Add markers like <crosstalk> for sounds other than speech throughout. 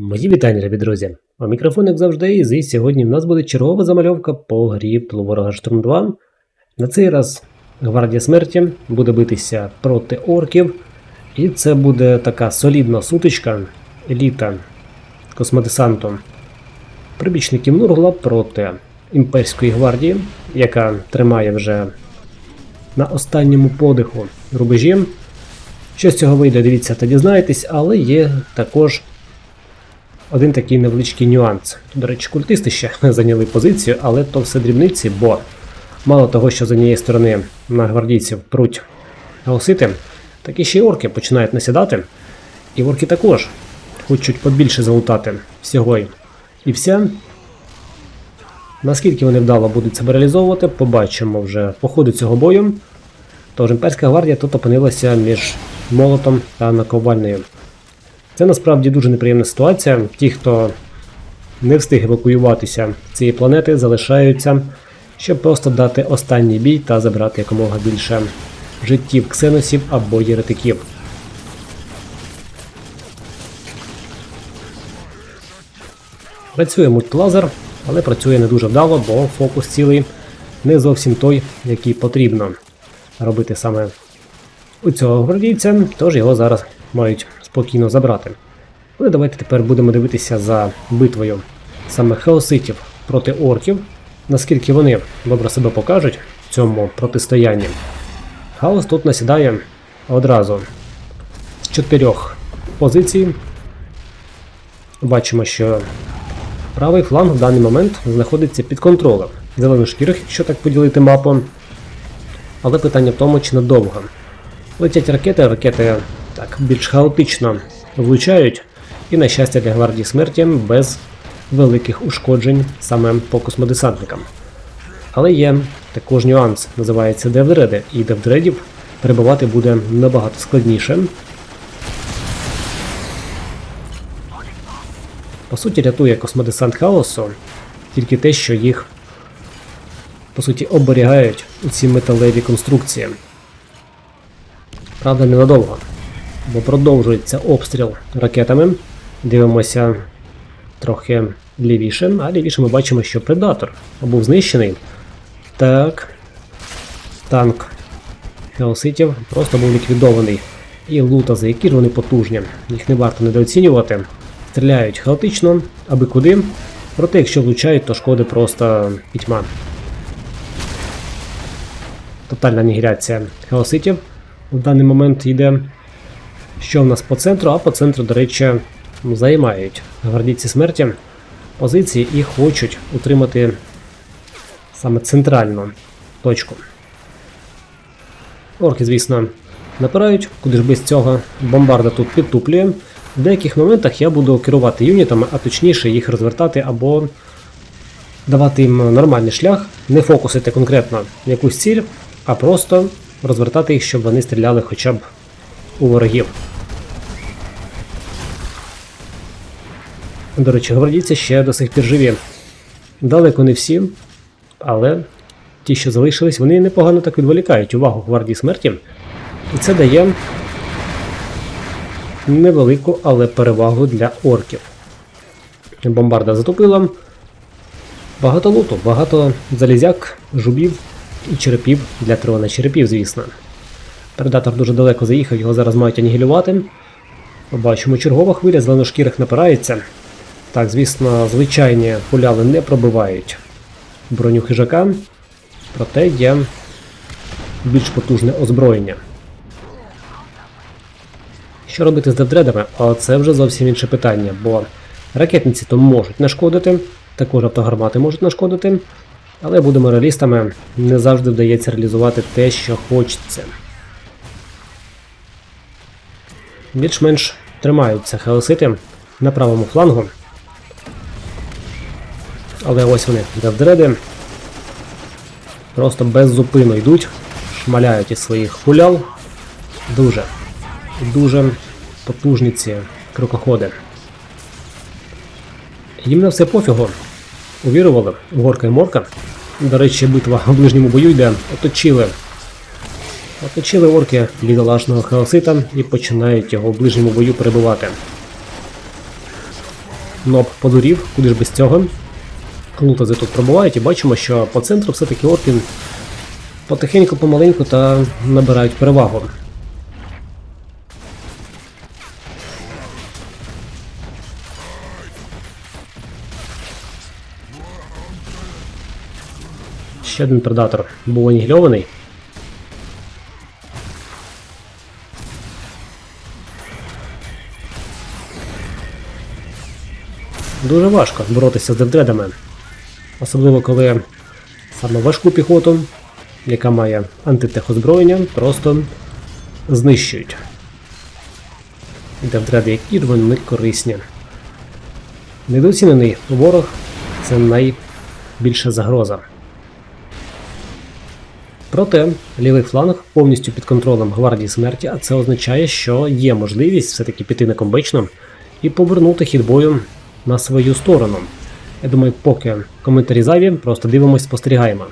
Мої вітання, любі друзі! А мікрофон, як завжди, і сьогодні в нас буде чергова замальовка по грі «Тил ворога Штурм 2. На цей раз Гвардія смерті буде битися проти орків, і це буде така солідна сутичка еліта космодесанту прибічників Нургла проти імперської гвардії, яка тримає вже на останньому подиху рубежі. Що з цього вийде, дивіться та дізнаєтесь, але є також один такий невеличкий нюанс. До речі, культисти ще <laughs> зайняли позицію, але то все дрібниці, бо мало того, що з однієї сторони на гвардійців пруть гаусити, так і ще й орки починають насідати. І орки також хочуть побільше залутати всього і вся. Наскільки вони вдало будуть себе реалізовувати, побачимо вже по ходу цього бою. Тож імперська гвардія тут опинилася між молотом та наковальнею. Це насправді дуже неприємна ситуація. Ті, хто не встиг евакуюватися цієї планети, залишаються, щоб просто дати останній бій та забрати якомога більше життів ксеносів або єретиків. Працює мультлазер, але працює не дуже вдало, бо фокус цілий не зовсім той, який потрібно робити саме у цього гвардійця, тож його зараз мають спокійно забрати. Але давайте тепер будемо дивитися за битвою саме хаоситів проти орків, наскільки вони добре себе покажуть в цьому протистоянні. Хаос тут насідає одразу з чотирьох позицій. Бачимо, що правий фланг в даний момент знаходиться під контролем зеленошкірих, якщо так поділити мапу. Але питання в тому, чи надовго. Летять ракети, ракети так більш хаотично влучають, і, на щастя, для гвардії смерті без великих ушкоджень саме по космодесантникам. Але є також нюанс, називається девдреди, і девдредів перебувати буде набагато складніше. По суті, рятує космодесант хаосу тільки те, що їх по суті оберігають ці металеві конструкції. Правда, ненадовго, бо продовжується обстріл ракетами. Дивимося трохи лівіше, а лівіше ми бачимо, що предатор був знищений. Так. Танк Хеоситів просто був ліквідований. І лутази, які ж вони потужні, їх не варто недооцінювати. Стріляють хаотично, аби куди. Проте, якщо влучають, то шкоди просто пітьма. Тотальна анігіляція хаоситів в даний момент йде. Що в нас по центру? А по центру, до речі, займають гвардійці смерті позиції і хочуть утримати саме центральну точку. Орки, звісно, напирають, куди ж без цього. Бомбарда тут підтуплює. В деяких моментах я буду керувати юнітами, а точніше їх розвертати або давати їм нормальний шлях, не фокусити конкретно якусь ціль, а просто розвертати їх, щоб вони стріляли хоча б у ворогів. До речі, гвардійці ще до сих пір живі. Далеко не всі, але ті, що залишились, вони непогано так відволікають увагу гвардії смерті. І це дає невелику, але перевагу для орків. Бомбарда затопила. Багато луту, багато залізяк, жубів і черепів для трона черепів, звісно. Предатор дуже далеко заїхав, його зараз мають анігілювати. Побачимо, чергова хвиля зеленошкірих напирається. Так, звісно, звичайні пуляли не пробивають броню хижака, проте є більш потужне озброєння. Що робити з девдредами? А це вже зовсім інше питання, бо ракетниці то можуть нашкодити, також автогармати можуть нашкодити, але будемо реалістами, не завжди вдається реалізувати те, що хочеться. Більш-менш тримаються хаосити на правому флангу. Але ось вони, девдреди. Просто без зупину йдуть, шмаляють із своїх хулял. Дуже, дуже потужні ці крокоходи. Їм на все пофігу. Увірували Горка і Морка. До речі, битва в ближньому бою йде. Оточили. Оточили орки бідолашного хаосита і починають його в ближньому бою перебувати. ноб подурів, куди ж без цього. Лутази тут пробувають і бачимо, що по центру все-таки орки потихеньку, помаленьку та набирають перевагу. Ще один предатор був анігільований. Дуже важко боротися з девдредами. Особливо коли саме важку піхоту, яка має антитехозброєння, просто знищують. Девдреди, які вони корисні. Недооцінений ворог це найбільша загроза. Проте лівий фланг повністю під контролем гвардії смерті, а це означає, що є можливість все-таки піти на комбечно і повернути хід бою на свою сторону. Я думаю, поки коментарі зайві, просто дивимось, спостерігаємо.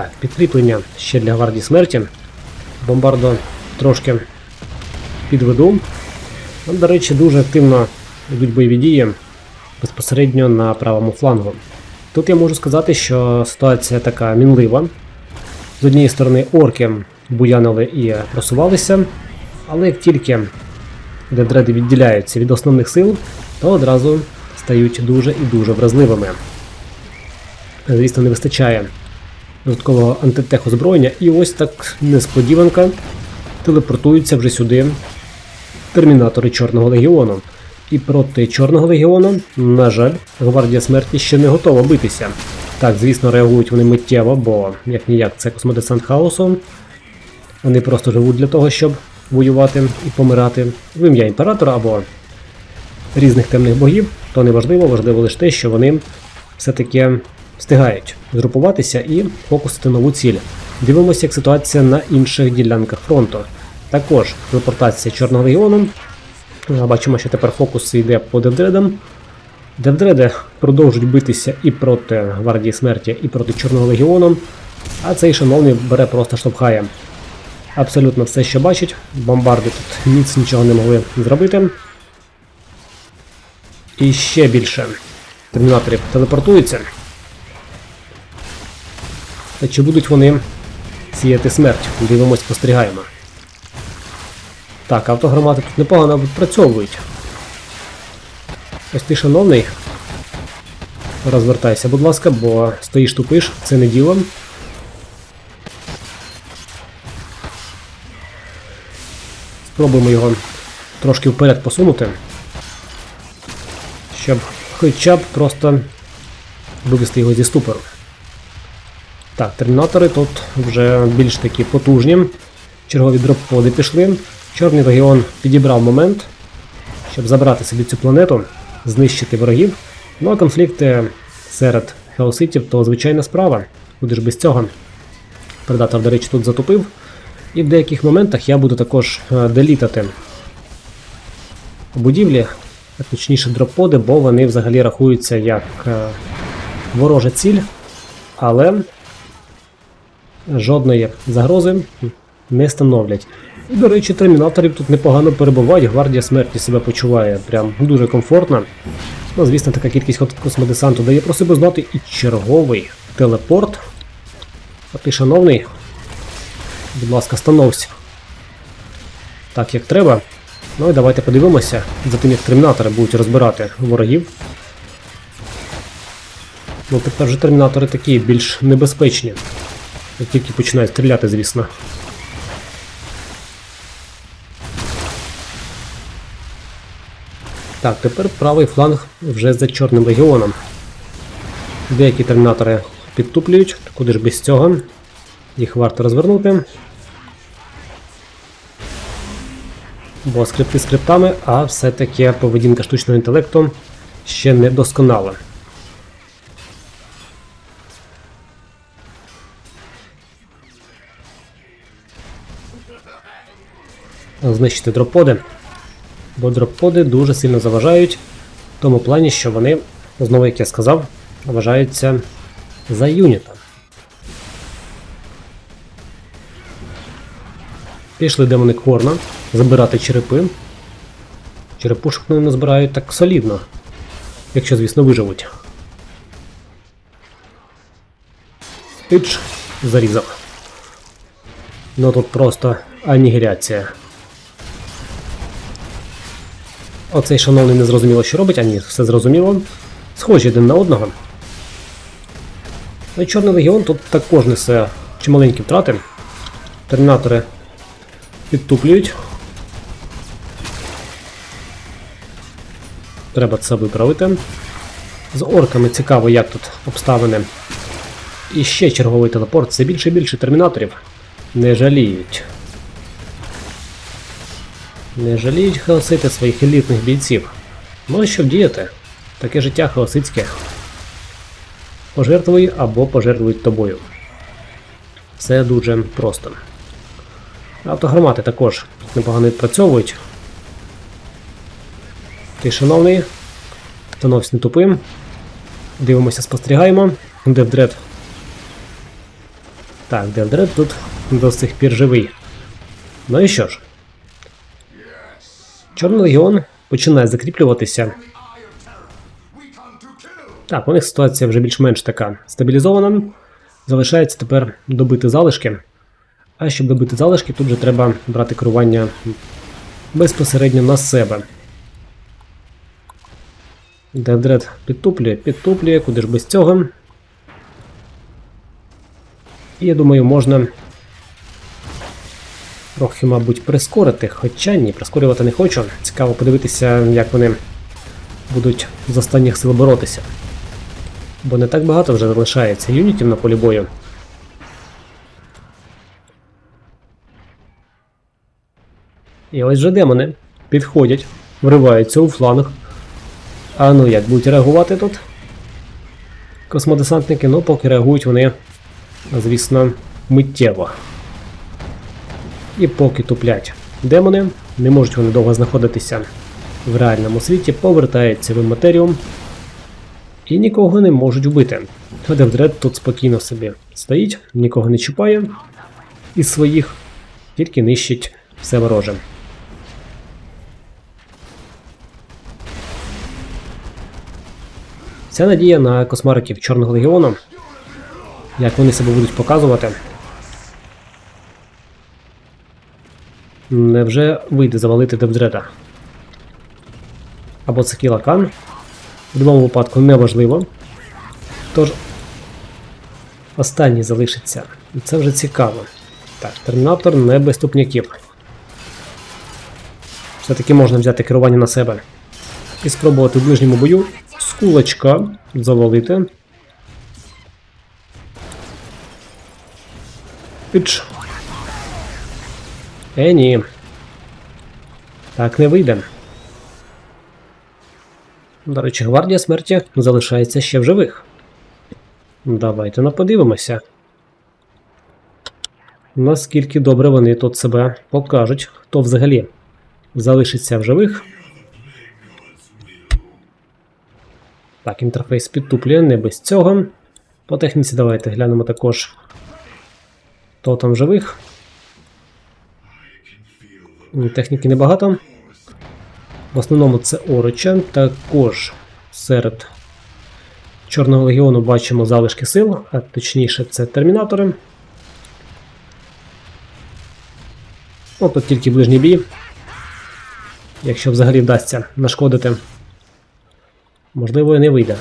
Так, підкріплення ще для гвардії смерті. Бомбардо трошки підведу. Там, до речі, дуже активно йдуть бойові дії безпосередньо на правому флангу. Тут я можу сказати, що ситуація така мінлива. З однієї сторони, орки буянили і просувалися, але як тільки дедреди відділяються від основних сил, то одразу стають дуже і дуже вразливими. Звісно, не вистачає додаткового антитехозброєння, і ось так несподіванка телепортуються вже сюди термінатори Чорного Легіону. І проти Чорного Легіону, на жаль, Гвардія смерті ще не готова битися. Так, звісно, реагують вони миттєво, бо як ніяк це космодесант хаосу. Вони просто живуть для того, щоб воювати і помирати в ім'я імператора або різних темних богів, то не важливо, важливо лише те, що вони все-таки встигають згрупуватися і фокусити нову ціль. Дивимося, як ситуація на інших ділянках фронту. Також телепортація Чорного легіону. Бачимо, що тепер фокус йде по девдредам. Девдреди продовжують битися і проти Гвардії смерті, і проти Чорного легіону. А цей шановний бере просто штовхає. Абсолютно все, що бачить. Бомбарди тут ніц нічого не могли зробити. І ще більше термінаторів телепортуються. Та чи будуть вони сіяти смерть? Дивимось, спостерігаємо. Так, автогромати тут непогано відпрацьовують. Ось ти, шановний. Розвертайся, будь ласка, бо стоїш тупиш, це не діло. Спробуємо його трошки вперед посунути, щоб хоча б просто вивести його зі ступору. Так, термінатори тут вже більш такі потужні. Чергові дропподи пішли. Чорний легіон підібрав момент, щоб забрати собі цю планету, знищити ворогів. Ну а конфлікти серед хеоситів то звичайна справа. Куди ж без цього? Предатор, до речі, тут затупив. І в деяких моментах я буду також е, делітати будівлі, а точніше дропподи, бо вони взагалі рахуються як е, ворожа ціль. Але жодної загрози не становлять. І, до речі, термінаторів тут непогано перебувають, гвардія смерті себе почуває прям дуже комфортно. Ну, Звісно, така кількість космодесанту дає про себе знати і черговий телепорт. А ти, шановний, будь ласка, становся. Так, як треба. Ну і давайте подивимося за тим, як термінатори будуть розбирати ворогів. Ну, тепер вже термінатори такі більш небезпечні. Тільки починають стріляти, звісно. Так, тепер правий фланг вже за Чорним легіоном. Деякі термінатори підтуплюють, куди ж без цього. Їх варто розвернути. Бо скрипти скриптами, а все-таки поведінка штучного інтелекту ще не досконала. Знищити дроподи. Бо дроподи дуже сильно заважають в тому плані, що вони, знову як я сказав, вважаються за юніта. Пішли демони Корна забирати черепи. Черепушок вони назбирають так солідно. Якщо, звісно, виживуть. Іч, зарізав. Ну тут просто анігіляція. Оцей шановний не зрозуміло, що робить, а ні, все зрозуміло. Схожі один на одного. Ну і Чорний легіон тут також несе чималенькі втрати. Термінатори підтуплюють. Треба це виправити. З орками цікаво, як тут обставини. І ще черговий телепорт. Це більше і більше термінаторів. Не жаліють. Не жаліють хаосити своїх елітних бійців. Ну що вдіяти? Таке життя хаосицьке. Пожертвуй або пожертвують тобою. Все дуже просто. Автогромати також непогано відпрацьовують. Ти, шановний, становись не тупим. Дивимося, спостерігаємо. Девдред. Так, Девдред тут до сих пір живий. Ну і що ж? Чорний легіон починає закріплюватися. Так, у них ситуація вже більш-менш така стабілізована. Залишається тепер добити залишки. А щоб добити залишки, тут же треба брати керування безпосередньо на себе. Девдред підтуплює, підтуплює, куди ж без цього. І я думаю, можна трохи, мабуть, прискорити, хоча ні, прискорювати не хочу. Цікаво подивитися, як вони будуть з останніх сил боротися. Бо не так багато вже залишається юнітів на полі бою. І ось же демони підходять, вриваються у фланг. А ну як будуть реагувати тут? Космодесантники, ну поки реагують вони, звісно, миттєво. І поки туплять демони, не можуть вони довго знаходитися в реальному світі, повертаються в матеріум і нікого не можуть вбити. Девдред тут спокійно собі стоїть, нікого не чіпає із своїх, тільки нищить все вороже. Вся надія на космариків Чорного Легіону. Як вони себе будуть показувати. Невже вийде завалити Девдреда? Або це Кілакан. В будь-якому випадку неважливо. Тож, останній залишиться. Це вже цікаво. Так, термінатор не без ступняків. Все-таки можна взяти керування на себе і спробувати в ближньому бою з кулачка завалити. Піч. Е, ні. Так не вийде. До речі, гвардія смерті залишається ще в живих. Давайте ну подивимося. Наскільки добре вони тут себе покажуть, хто взагалі залишиться в живих. Так, інтерфейс підтуплює, не без цього. По техніці давайте глянемо також, хто там живих. Техніки небагато. В основному це Орочен. Також серед Чорного легіону бачимо залишки сил, а точніше, це термінатори. О, тут тільки ближній бій. Якщо взагалі вдасться нашкодити, можливо, і не вийде.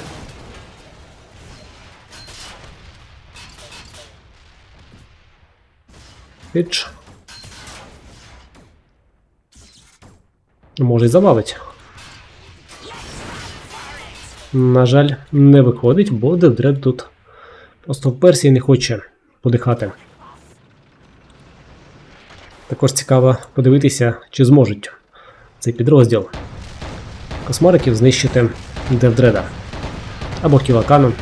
Піч. Може й завалить. на жаль, не виходить, бо Девдред тут просто в Персії не хоче подихати. Також цікаво подивитися, чи зможуть цей підрозділ космариків знищити Девдреда або Кілакану.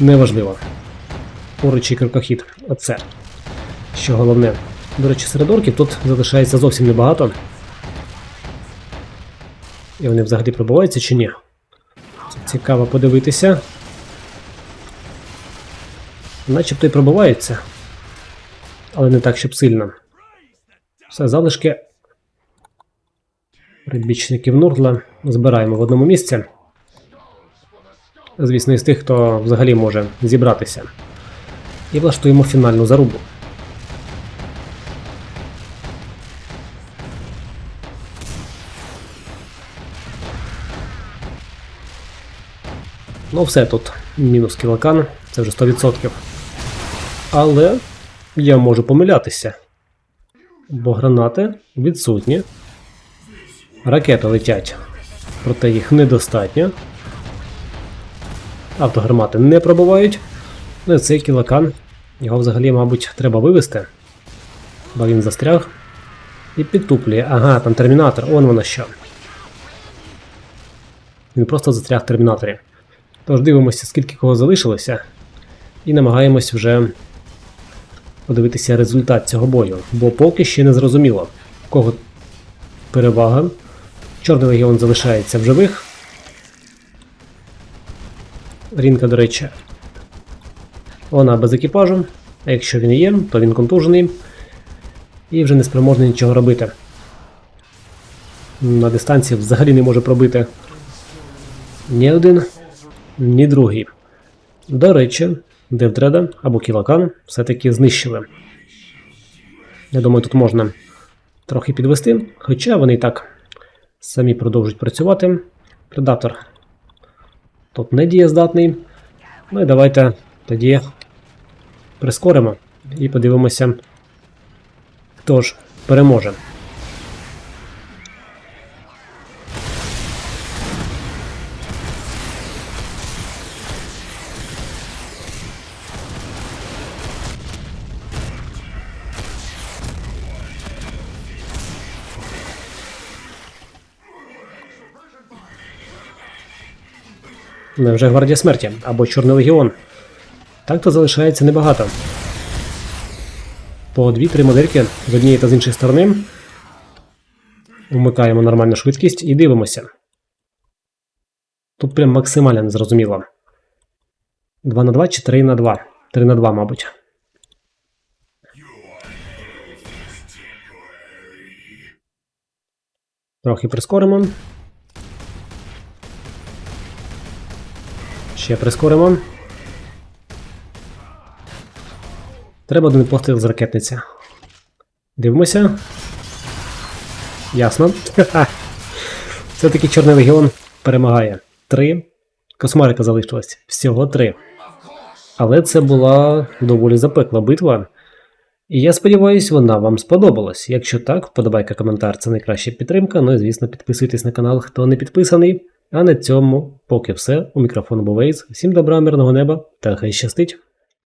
Неважливо. Поруч і крокохід. Оце. Що головне. До речі, серед орків тут залишається зовсім небагато. І вони взагалі пробуваються чи ні? Цікаво подивитися. Начебто й пробуваються. Але не так, щоб сильно. Все, залишки прибічників Нургла збираємо в одному місці. Звісно, із тих, хто взагалі може зібратися. І влаштуємо фінальну зарубу. Ну, все тут. Мінус кілокан, це вже 100%. Але я можу помилятися. Бо гранати відсутні. Ракети летять, проте їх недостатньо. Автогармати не пробувають. Ну і цей кілокан. Його взагалі, мабуть, треба вивести. Бо він застряг. І підтуплює. Ага, там термінатор, он воно що. Він просто застряг в термінаторі. Тож дивимося, скільки кого залишилося, і намагаємось вже подивитися результат цього бою. Бо поки ще не зрозуміло, в кого перевага. Чорний легіон залишається в живих. Рінка, до речі, вона без екіпажу. А якщо він є, то він контужений і вже не спроможний нічого робити. На дистанції взагалі не може пробити ні один, ні другий. До речі, Девдреда або Кілакан все-таки знищили. Я думаю, тут можна трохи підвести, хоча вони і так самі продовжують працювати. Предатор тут не дієздатний. Ну і давайте тоді прискоримо і подивимося, хто ж переможе. Невже гвардія смерті або Чорний легіон. Так то залишається небагато. По 2-3 модельки з однієї та з іншої сторони. Вмикаємо нормальну швидкість і дивимося. Тут прям максимально незрозуміло. 2 на 2 чи 3 на 2? 3 на 2, мабуть. Трохи прискоримо. Ще прискоримо. Треба один постріл з ракетниця. Дивимося. Ясно. <laughs> Все-таки Чорний легіон перемагає. Три. Космарика залишилось. Всього три. Але це була доволі запекла битва. І я сподіваюся, вона вам сподобалась. Якщо так, вподобайка, коментар це найкраща підтримка. Ну і звісно, підписуйтесь на канал, хто не підписаний. А на цьому поки все. У мікрофон був Вейс. Всім добра, мирного неба та хай щастить!